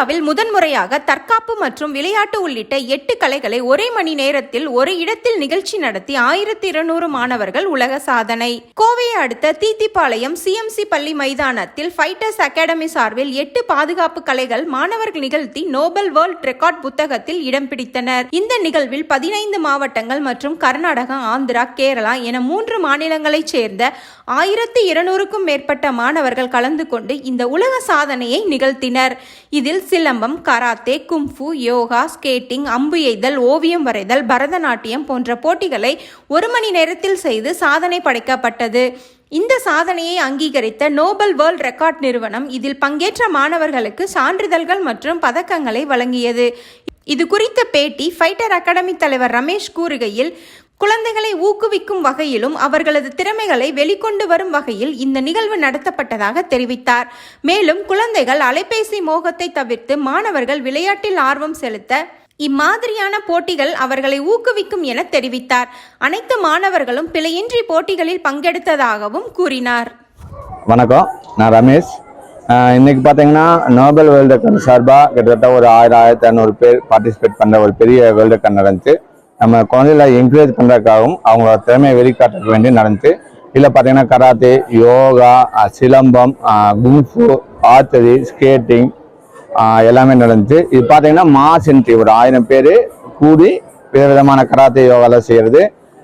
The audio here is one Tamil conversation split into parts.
இந்தியாவில் முதன்முறையாக தற்காப்பு மற்றும் விளையாட்டு உள்ளிட்ட எட்டு கலைகளை ஒரே மணி நேரத்தில் ஒரு இடத்தில் நிகழ்ச்சி நடத்தி ஆயிரத்தி இருநூறு மாணவர்கள் உலக சாதனை. கோவையை அடுத்த தீத்திப்பாளையம் சிஎம்சி பள்ளி மைதானத்தில் ஃபைட்டர்ஸ் அகாடமி சார்பில் எட்டு பாதுகாப்பு கலைகள் மாணவர்கள் நிகழ்த்தி நோபல் வேர்ல்ட் ரெக்கார்ட் புத்தகத்தில் இடம் பிடித்தனர். இந்த நிகழ்வில் பதினைந்து மாவட்டங்கள் மற்றும் கர்நாடகா ஆந்திரா கேரளா என மூன்று மாநிலங்களைச் சேர்ந்த ஆயிரத்தி இருநூறுக்கும் மேற்பட்ட மாணவர்கள் கலந்து கொண்டு இந்த உலக சாதனையை நிகழ்த்தினர். இதில் silambam karate kung fu yoga skating அம்பு எய்தல் ஓவியம் வரைதல் பரதநாட்டியம் போன்ற போட்டிகளை ஒரு மணி நேரத்தில் செய்து சாதனை படைக்கப்பட்டது. இந்த சாதனையை அங்கீகரித்த நோபல் வேர்ல்ட் ரெக்கார்ட் நிறுவனம் இதில் பங்கேற்ற மாணவர்களுக்கு சான்றிதழ்கள் மற்றும் பதக்கங்களை வழங்கியது. இது குறித்த பேட்டி ஃபைட்டர் அகாடமி தலைவர் ரமேஷ் கூறுகையில் குழந்தைகளை ஊக்குவிக்கும் வகையிலும் அவர்களது திறமைகளை வெளிக்கொண்டு வரும் வகையில் இந்த நிகழ்வு நடத்தப்பட்டதாக தெரிவித்தார். மேலும் குழந்தைகள் அலைபேசி மோகத்தை தவிர்த்து மாணவர்கள் விளையாட்டில் ஆர்வம் செலுத்த இம்மாதிரியான போட்டிகள் அவர்களை ஊக்குவிக்கும் என தெரிவித்தார். அனைத்து மாணவர்களும் பிழையின்றி போட்டிகளில் பங்கெடுத்ததாகவும் கூறினார். வணக்கம் நான் ரமேஷ். இன்றைக்கி இன்னைக்கு பார்த்தீங்கன்னா நோபல் வேர்ல்டு கன் சார்பாக கிட்டத்தட்ட ஒரு ஆயிரம் ஆயிரத்தி ஐநூறு பேர் பார்ட்டிசிபேட் பண்ணுற ஒரு பெரிய வேர்ல்டு கன் நடந்துச்சு. நம்ம குழந்தைகளை என்கரேஜ் பண்ணுறதுக்காகவும் அவங்களோட திறமையை வெளிக்காட்டுறதுக்கு வேண்டி நடந்துச்சு இதில் பார்த்தீங்கன்னா karate yoga silambam kung fu ஆத்தரி skating எல்லாமே நடந்துச்சு இது பார்த்தீங்கன்னா மாஸ் என்ட்ரி ஒரு ஆயிரம் பேர் கூடி விதவிதமான கராத்தே யோகாலாம் செய்கிறது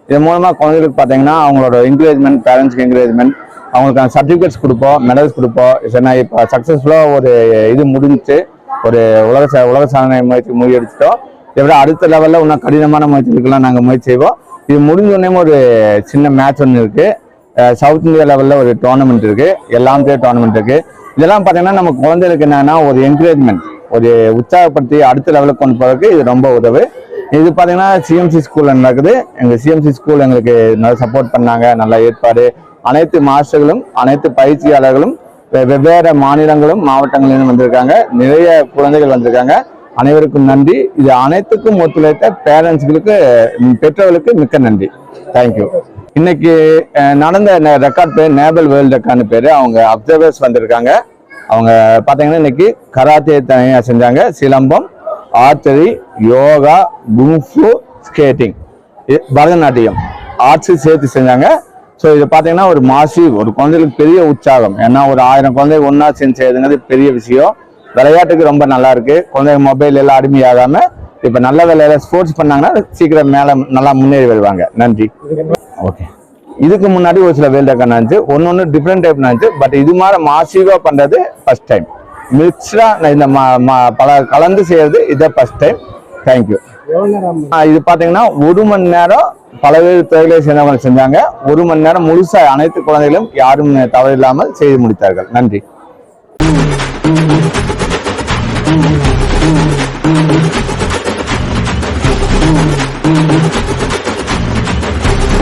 இது மூலமாக குழந்தைகளுக்கு பார்த்தீங்கன்னா அவங்களோட என்கரேஜ்மெண்ட் பேரண்ட்ஸ்க்கு என்கரேஜ்மெண்ட் அவங்களுக்கான சர்டிஃபிகேட்ஸ் கொடுப்போம் மெடல்ஸ் கொடுப்போம். சென்னை இப்போ சக்ஸஸ்ஃபுல்லாக ஒரு இது முடிஞ்சு ஒரு உலக ச உலக சாதனை முயற்சி முறியடிச்சிட்டோம். விட அடுத்த லெவலில் இன்னும் கடினமான முயற்சிகளுக்கெல்லாம் நாங்கள் முயற்சி செய்வோம். இது முடிஞ்சோடனே ஒரு சின்ன மேட்ச் ஒன்று இருக்குது சவுத் இந்தியா லெவலில் ஒரு டோர்னமெண்ட் இருக்குது எல்லாம் பேர் டோர்னமெண்ட் இருக்குது இதெல்லாம் பார்த்தீங்கன்னா நம்ம குழந்தைகளுக்கு என்னென்னா ஒரு என்கரேஜ்மெண்ட் ஒரு உற்சாகப்படுத்தி அடுத்த லெவலுக்கு கொண்டு போகிறதுக்கு இது ரொம்ப உதவு. இது பார்த்தீங்கன்னா சிஎம்சி ஸ்கூலில் நடக்குது. எங்கள் சிஎம்சி ஸ்கூல் எங்களுக்கு நல்லா சப்போர்ட் பண்ணாங்க. நல்லா ஏற்பாடு. அனைத்து மாஸ்டர்களும் அனைத்து பயிற்சியாளர்களும் வெ- வெவ்வேறு மாநிலங்களும் மாவட்டங்களிலும் வந்திருக்காங்க. நிறைய குழந்தைகள் வந்திருக்காங்க. அனைவருக்கும் நன்றி. இது அனைத்துக்கும் ஒத்துழைத்த பேரண்ட்ஸ்களுக்கு பெற்றோர்களுக்கு மிக்க நன்றி. தேங்க்யூ இன்னைக்கு நடந்த ரெக்கார்ட் பேர் நேபல் வேர்ல்டு ரெக்கார்டு பேர் அவங்க அப்சர்வர்ஸ் வந்திருக்காங்க. அவங்க பார்த்தீங்கன்னா இன்னைக்கு கராத்தே தனியாக செஞ்சாங்க. Silambam archery yoga kung fu skating Bharatanatyam. Arts சேர்த்து செஞ்சாங்க. ஸோ இது பார்த்தீங்கன்னா ஒரு மாசி ஒரு குழந்தைகளுக்கு பெரிய உற்சாகம். ஏன்னா ஒரு ஆயிரம் குழந்தை ஒன்றா சேர்ந்து செய்யுதுங்கிறது பெரிய விஷயம். விளையாட்டுக்கு ரொம்ப நல்லா இருக்கு. குழந்தைங்க மொபைல் எல்லாம் அடிமையாகாம இப்போ நல்ல வேலையில ஸ்போர்ட்ஸ் பண்ணாங்கன்னா சீக்கிரம் மேலே நல்லா முன்னேறி வருவாங்க. நன்றி. ஓகே இதுக்கு முன்னாடி ஒரு சில வேல்டு ரெக்கார்ட் இருந்துச்சு ஒன்று ஒன்று டிஃப்ரெண்ட் டைப் இருந்துச்சு பட் இது மாதிரி மாசிவாக பண்ணுறது ஃபர்ஸ்ட் டைம் மிக்ஸ்டாக இந்த பல கலந்து செய்யறது இதை ஃபர்ஸ்ட் டைம் தேங்க்யூ இது பார்த்தீங்கன்னா ஒரு மணி நேரம் பல்வேறு துறைகளை சேர்ந்தவங்க செஞ்சாங்க. ஒரு மணி நேரம் முழுசா அனைத்து குழந்தைகளும் யாரும் தவறில்லாமல் செய்து முடித்தார்கள். நன்றி. Thank you.